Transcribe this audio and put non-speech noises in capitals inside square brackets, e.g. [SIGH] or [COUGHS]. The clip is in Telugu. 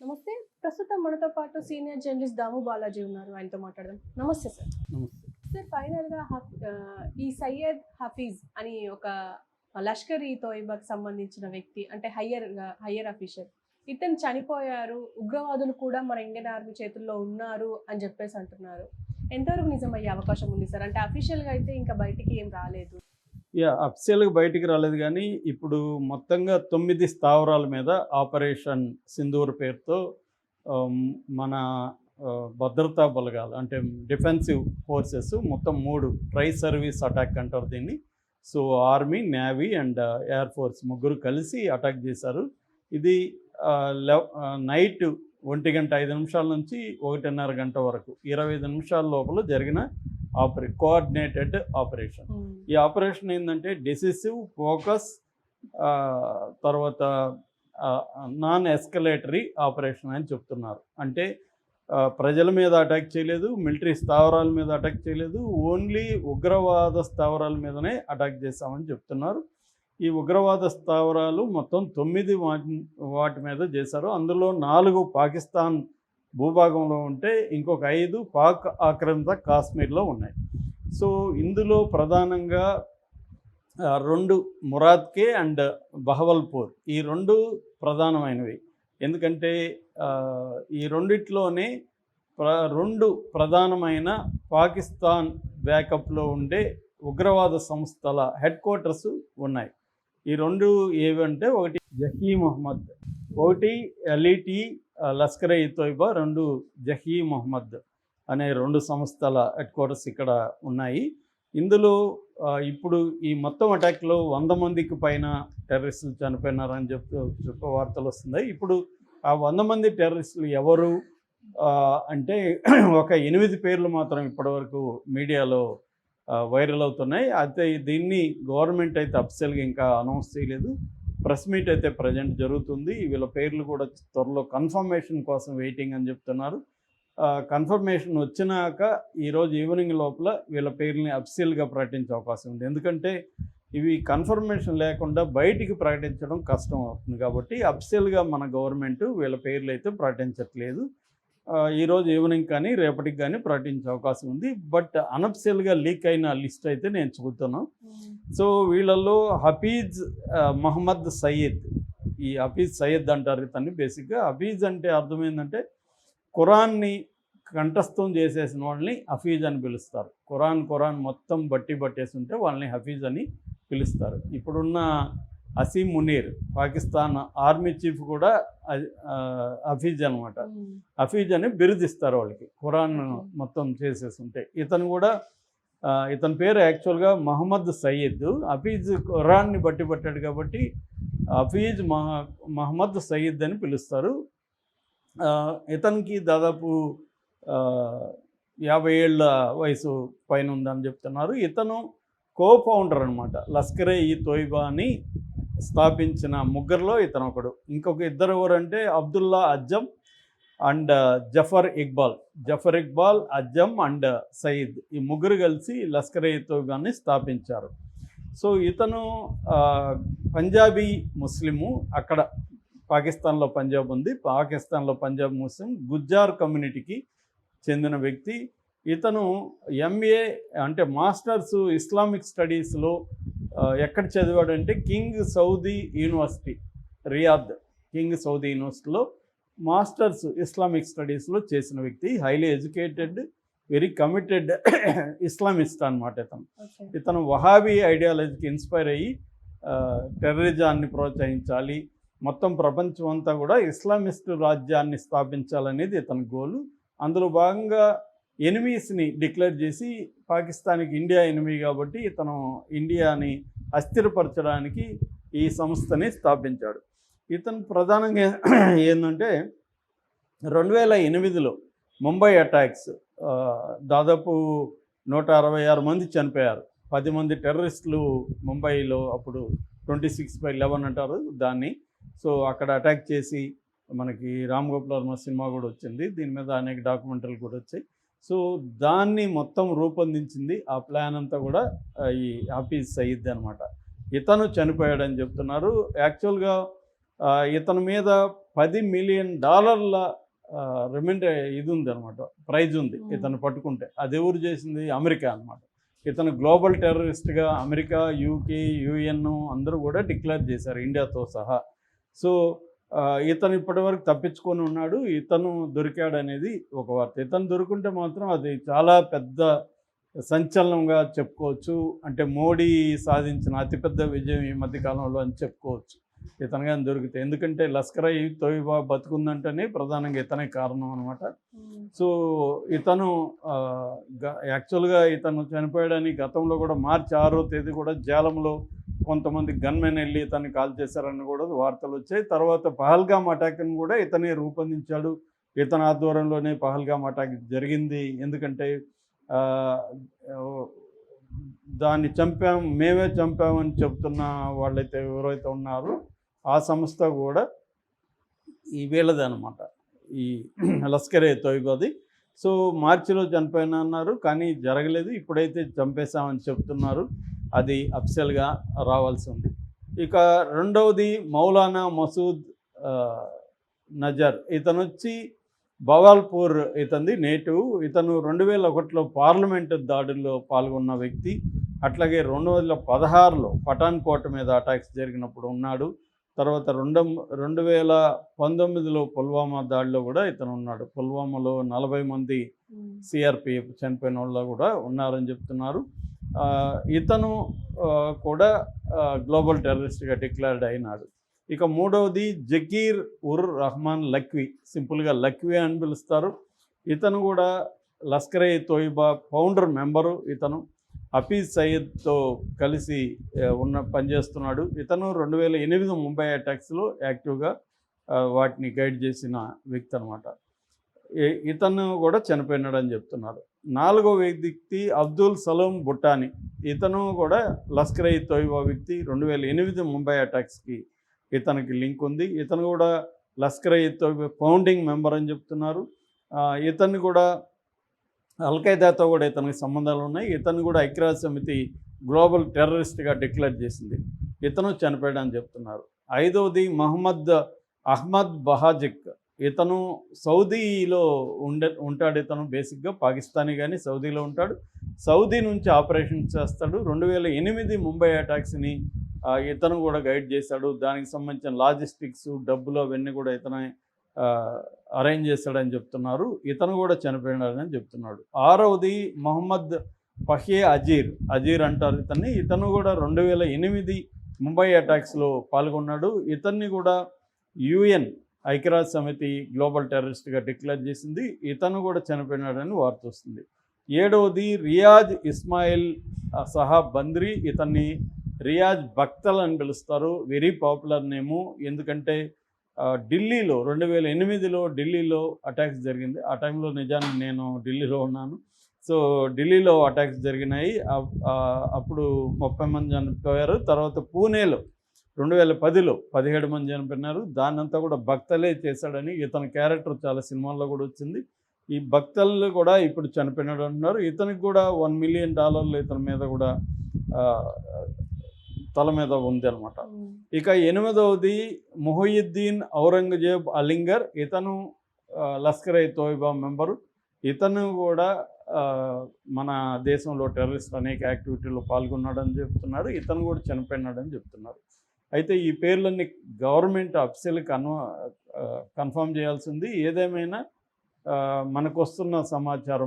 నమస్తే. ప్రస్తుతం మనతో పాటు సీనియర్ జర్నలిస్ట్ దాము బాలాజీ ఉన్నారు. ఆయనతో మాట్లాడదాం. నమస్తే సార్. నమస్తే. సార్ ఫైనల్గా ఈ సయ్యద్ హఫీజ్ అని ఒక లష్కర్ ఈ తోయిబాకి సంబంధించిన వ్యక్తి అంటే హయ్యర్ హయ్యర్ అఫీషియల్ ఇతను చనిపోయారు. ఉగ్రవాదులు కూడా మన ఇండియన్ ఆర్మీ చేతుల్లో ఉన్నారు అని చెప్పేసి అంటున్నారు. ఎంతవరకు నిజమయ్యే అవకాశం ఉంది సార్? అంటే అఫీషియల్గా అయితే ఇంకా బయటికి ఏం రాలేదు. అఫీషియల్గా బయటికి రాలేదు కానీ ఇప్పుడు మొత్తంగా తొమ్మిది స్థావరాల మీద ఆపరేషన్ సింధూర్ పేరుతో మన భద్రతా బలగాలు అంటే డిఫెన్సివ్ ఫోర్సెస్ మొత్తం మూడు ట్రై సర్వీస్ అటాక్ అంటారు దీన్ని. So army navy and air force ముగ్గురు కలిసి అటాక్ చేశారు. ఇది లెవ్ నైట్ ఒంటి గంట ఐదు నిమిషాల నుంచి ఒకటిన్నర గంట వరకు ఇరవై ఐదు నిమిషాల లోపల జరిగిన ఆపరే కోఆర్డినేటెడ్ ఆపరేషన్. ఈ ఆపరేషన్ ఏంటంటే డెసిసివ్ ఫోకస్ తర్వాత నాన్ ఎస్కలేటరీ ఆపరేషన్ అని చెప్తున్నారు. అంటే ప్రజల మీద అటాక్ చేయలేదు మిలిటరీ స్థావరాల మీద అటాక్ చేయలేదు ఓన్లీ ఉగ్రవాద స్థావరాల మీదనే అటాక్ చేశామని చెప్తున్నారు. ఈ ఉగ్రవాద స్థావరాలు మొత్తం తొమ్మిది వాటి వాటి మీద చేశారు. అందులో నాలుగు పాకిస్తాన్ భూభాగంలో ఉంటే ఇంకొక ఐదు పాక్ ఆక్రమిత కాశ్మీర్లో ఉన్నాయి. సో ఇందులో ప్రధానంగా రెండు మురాద్కే అండ్ బహవల్పూర్ ఈ రెండు ప్రధానమైనవి. ఎందుకంటే ఈ రెండిట్లోనే ప్ర రెండు ప్రధానమైన పాకిస్తాన్ బ్యాకప్లో ఉండే ఉగ్రవాద సంస్థల హెడ్ క్వార్టర్స్ ఉన్నాయి. ఈ రెండు ఏవంటే ఒకటి జహీ మొహమ్మద్ ఒకటి ఎల్ఈటి లస్కర్ ఈ తోయిబా రెండు జహీ మొహమ్మద్ అనే రెండు సంస్థల హెడ్ క్వార్టర్స్ ఇక్కడ ఉన్నాయి. ఇందులో ఇప్పుడు ఈ మొత్తం అటాక్లో వంద మందికి పైన టెర్రరిస్టులు చనిపోయినారని చెప్పి చెప్పే వార్తలు వస్తున్నాయి. ఇప్పుడు ఆ వంద మంది టెర్రరిస్టులు ఎవరు? అంటే [CLEARS THROAT] ఒక ఎనిమిది పేర్లు మాత్రం ఇప్పటివరకు మీడియాలో వైరల్ అవుతున్నాయి. అయితే దీన్ని గవర్నమెంట్ అయితే అఫ్సెల్గా ఇంకా అనౌన్స్ చేయలేదు. ప్రెస్ మీట్ అయితే ప్రజెంట్ జరుగుతుంది. వీళ్ళ పేర్లు కూడా త్వరలో కన్ఫర్మేషన్ కోసం వెయిటింగ్ అని చెప్తున్నారు. కన్ఫర్మేషన్ వచ్చినాక ఈరోజు ఈవినింగ్ లోపల వీళ్ళ పేర్లని అఫ్సియల్గా ప్రకటించే అవకాశం ఉంది. ఎందుకంటే ఇవి కన్ఫర్మేషన్ లేకుండా బయటికి ప్రకటించడం కష్టం అవుతుంది కాబట్టి అఫ్సియల్గా మన గవర్నమెంట్ వీళ్ళ పేర్లు అయితే ప్రకటించట్లేదు. ఈరోజు ఈవినింగ్ కానీ రేపటికి కానీ ప్రకటించే అవకాశం ఉంది. బట్ అనఫ్సియల్గా లీక్ అయిన లిస్ట్ అయితే నేను చూస్తున్నాను సో వీళ్ళల్లో హఫీజ్ మహమ్మద్ సయ్యద్ ఈ హఫీజ్ సయ్యద్ అంటారు ఇతన్ని బేసిక్గా హఫీజ్ అంటే అర్థం ఏంటంటే ఖురాన్ని కంఠస్థం చేసేసిన వాళ్ళని హఫీజ్ అని పిలుస్తారు. ఖురాన్ ఖురాన్ మొత్తం బట్టి పట్టేసి ఉంటే వాళ్ళని హఫీజ్ అని పిలుస్తారు. ఇప్పుడున్న అసీం మునీర్ పాకిస్తాన్ ఆర్మీ చీఫ్ కూడా హఫీజ్ అనమాట. హఫీజ్ అని బిరుదిస్తారు వాళ్ళకి ఖురాన్ మొత్తం చేసేసి ఉంటే. ఇతను కూడా ఇతని పేరు యాక్చువల్గా మహమ్మద్ సయ్యద్. హఫీజ్ ఖురాన్ని బట్టి పట్టాడు కాబట్టి హఫీజ్ మహ మహమ్మద్ సయ్యద్ అని పిలుస్తారు. ఇతనికి దాదాపు యాభై ఏళ్ళ వయసు పైన ఉందని చెప్తున్నారు. ఇతను కో ఫౌండర్ అనమాట లస్కరే ఈ తోయిబా అని స్థాపించిన ముగ్గురులో ఇతను ఒకడు ఇంకొక ఇద్దరు ఎవరంటే Abdullah Azzam and uh, Zafar Iqbal. Zafar Iqbal Azzam and uh, Saeed. ఈ ముగ్గురు కలిసి లష్కర్ ఏ స్థాపించారు. సో ఇతను uh, పంజాబీ ముస్లిము. అక్కడ పాకిస్తాన్లో పంజాబ్ ఉంది. పాకిస్తాన్లో పంజాబ్ ముస్లిం. గుజ్జార్ కమ్యూనిటీకి చెందిన వ్యక్తి. ఇతను ఎంఏ అంటే మాస్టర్స్ ఇస్లామిక్ స్టడీస్లో ఎక్కడ చదివాడంటే King Saudi University Riyadh. King Saudi యూనివర్సిటీలో మాస్టర్స్ ఇస్లామిక్ స్టడీస్లో చేసిన వ్యక్తి highly educated very committed [COUGHS] Islamist అనమాట ఇతను. ఇతను వహాబీ ఐడియాలజీకి ఇన్స్పైర్ అయ్యి టెర్రరిజాన్ని ప్రోత్సహించాలి మొత్తం ప్రపంచం అంతా కూడా ఇస్లామిస్ట్ రాజ్యాన్ని స్థాపించాలనేది ఇతని గోలు. అందులో భాగంగా ఎనిమీస్ని డిక్లేర్ చేసి పాకిస్తాన్కి ఇండియా ఎనిమీ కాబట్టి ఇతను ఇండియాని అస్థిరపరచడానికి ఈ సంస్థని స్థాపించాడు. ఇతను ప్రధానంగా [CLEARS THROAT] ఏంటంటే రెండు వేల ఎనిమిదిలో ముంబై అటాక్స్ దాదాపు నూట అరవై ఆరు మంది చనిపోయారు. పది మంది టెర్రరిస్టులు ముంబైలో అప్పుడు ట్వంటీ సిక్స్ బై లెవెన్ అంటారు దాన్ని. సో అక్కడ అటాక్ చేసి మనకి రామ్ గోపాల్ వర్మ సినిమా కూడా వచ్చింది. దీని మీద అనేక డాక్యుమెంటరీలు కూడా వచ్చాయి. సో దాన్ని మొత్తం రూపొందించింది ఆ ప్లాన్ అంతా కూడా ఈ ఆఫీస్ సయీద్ అనమాట ఇతను చనిపోయాడని చెప్తున్నారు. యాక్చువల్గా ఇతని మీద పది మిలియన్ డాలర్ల రిమైండ్ ఇది ఉంది అనమాట ప్రైజ్ ఉంది. ఇతను పట్టుకుంటే. అది ఎవరు చేసింది? అమెరికా అనమాట ఇతను గ్లోబల్ టెర్రరిస్ట్గా అమెరికా యూకే యుఎన్ అందరూ కూడా డిక్లేర్ చేశారు ఇండియాతో సహా. సో ఇతను ఇప్పటివరకు తప్పించుకొని ఉన్నాడు. ఇతను దొరికాడు అనేది ఒక వార్త. ఇతను దొరుకుంటే మాత్రం అది చాలా పెద్ద సంచలనంగా చెప్పుకోవచ్చు. అంటే మోడీ సాధించిన అతిపెద్ద విజయం ఈ మధ్య కాలంలో అని చెప్పుకోవచ్చు. ఇతను కానీ దొరికితే. ఎందుకంటే లస్కర్ అయి తోయిబా బతుకుందంటేనే ప్రధానంగా ఇతనే కారణం అనమాట సో ఇతను యాక్చువల్గా ఇతను చనిపోయాడని గతంలో కూడా మార్చి ఆరో తేదీ కూడా జాలంలో కొంతమంది గన్మెన్ వెళ్ళి ఇతన్ని కాల్ చేశారని కూడా వార్తలు వచ్చాయి. తర్వాత పహల్గామ్ అటాక్ని కూడా ఇతనే రూపొందించాడు. ఇతని ఆధ్వర్యంలోనే పహల్గామ్ అటాక్ జరిగింది. ఎందుకంటే దాన్ని చంపాం మేమే చంపామని చెప్తున్న వాళ్ళైతే ఎవరైతే ఉన్నారో ఆ సంస్థ కూడా ఈ వీళ్ళది అనమాట ఈ లస్కరే తోయిబది. సో మార్చిలో చనిపోయిన అన్నారు కానీ జరగలేదు. ఇప్పుడైతే చంపేశామని చెప్తున్నారు. అది అఫ్సల్గా రావాల్సి ఉంది. ఇక రెండవది మౌలానా మసూద్ నజర్. ఇతను వచ్చి భవాల్పూర్ ఇతంది నేటివ్. ఇతను రెండు వేల ఒకటిలో పార్లమెంటు దాడుల్లో పాల్గొన్న వ్యక్తి. అట్లాగే రెండు వేల పదహారులో పఠాన్కోట మీద అటాక్స్ జరిగినప్పుడు ఉన్నాడు. తర్వాత రెండు రెండు వేల పంతొమ్మిదిలో పుల్వామా దాడిలో కూడా ఇతను ఉన్నాడు. పుల్వామాలో నలభై మంది సిఆర్పిఎఫ్ చనిపోయిన వాళ్ళు కూడా ఉన్నారని చెప్తున్నారు. ఇతను కూడా గ్లోబల్ టెర్రరిస్ట్గా డిక్లేర్డ్ అయినాడు. ఇక మూడవది జకీర్ ఉర్ రహమాన్ లక్వీ. సింపుల్గా లక్వీ అని పిలుస్తారు. ఇతను కూడా లస్కర్ తోయిబా ఫౌండర్ మెంబరు ఇతను. హఫీజ్ సయ్యద్తో కలిసి ఉన్న పనిచేస్తున్నాడు. ఇతను రెండు వేల ఎనిమిది ముంబై అటాక్స్లో యాక్టివ్గా వాటిని గైడ్ చేసిన వ్యక్తి అనమాట ఇతను కూడా చనిపోయినాడని చెప్తున్నారు. నాలుగో వ్యక్తి అబ్దుల్ సలోం బుట్టాని. ఇతను కూడా లస్కర్ ఈ తోయిబా వ్యక్తి. రెండు వేల ఎనిమిది ముంబై అటాక్స్కి ఇతనికి లింక్ ఉంది. ఇతను కూడా లస్కర్ ఈ తోయిబా ఫౌండింగ్ మెంబర్ అని చెప్తున్నారు. ఇతన్ని కూడా అల్ఖైదాతో కూడా ఇతనికి సంబంధాలు ఉన్నాయి. ఇతను కూడా ఐక్యరాజ్య సమితి గ్లోబల్ టెర్రరిస్ట్గా డిక్లేర్ చేసింది. ఇతను చనిపోయాడని చెప్తున్నారు. ఐదవది మహమ్మద్ అహ్మద్ బహాజిక్. ఇతను సౌదీలో ఉండే ఉంటాడు ఇతను బేసిక్గా. పాకిస్తానీ కానీ సౌదీలో ఉంటాడు. సౌదీ నుంచి ఆపరేషన్ చేస్తాడు. రెండు వేల ఎనిమిది ముంబై అటాక్స్ని ఇతను కూడా గైడ్ చేశాడు. దానికి సంబంధించిన లాజిస్టిక్స్ డబ్బులు అవన్నీ కూడా ఇతనే అరేంజ్ చేశాడని చెప్తున్నారు. ఇతను కూడా చనిపోయినాడని చెప్తున్నాడు. ఆరవది మొహమ్మద్ ఫహే అజీర్. అజీర్ అంటారు ఇతన్ని. ఇతను కూడా రెండు వేల ఎనిమిది ముంబై అటాక్స్లో పాల్గొన్నాడు. ఇతన్ని కూడా యుఎన్ ఐక్యరాజ్య సమితి గ్లోబల్ టెర్రరిస్ట్గా డిక్లేర్ చేసింది. ఇతను కూడా చనిపోయినాడని వార్త వస్తుంది. ఏడవది రియాజ్ ఇస్మాయిల్ సహా బంద్రి. ఇతన్ని రియాజ్ బక్తల్ అని పిలుస్తారు. Very popular name. ఎందుకంటే ఢిల్లీలో రెండు వేల ఎనిమిదిలో ఢిల్లీలో అటాక్స్ జరిగింది. ఆ టైంలో నిజాన్ని నేను ఢిల్లీలో ఉన్నాను. సో ఢిల్లీలో అటాక్స్ జరిగినాయి. అప్పుడు ముప్పై మంది చనిపోయారు. తర్వాత పూణేలో రెండు వేల పదిలో పదిహేడు మంది చనిపోయినారు. దాన్నంతా కూడా భక్తలే చేశాడని ఇతని క్యారెక్టర్ చాలా సినిమాల్లో కూడా వచ్చింది. ఈ భక్తలు కూడా ఇప్పుడు చనిపోయినాడు అంటున్నారు. ఇతనికి కూడా వన్ మిలియన్ డాలర్లు ఇతని మీద కూడా తల మీద ఉంది అనమాట ఇక ఎనిమిదవది మొహయుద్దీన్ ఔరంగజేబ్ అలింగర్. ఇతను ఆ, లస్కర్ ఏ తోయిబా మెంబరు. ఇతను కూడా మన దేశంలో టెర్రరిస్ట్ అనేక యాక్టివిటీలో పాల్గొన్నాడని చెప్తున్నారు. ఇతను కూడా చనిపోయినాడని చెప్తున్నారు. అయితే ఈ పేర్లన్నీ గవర్నమెంట్ అఫీషియల్ కన్వ కన్ఫర్మ్ చేయాల్సింది ఏదేమైనా మనకు వస్తున్న సమాచారం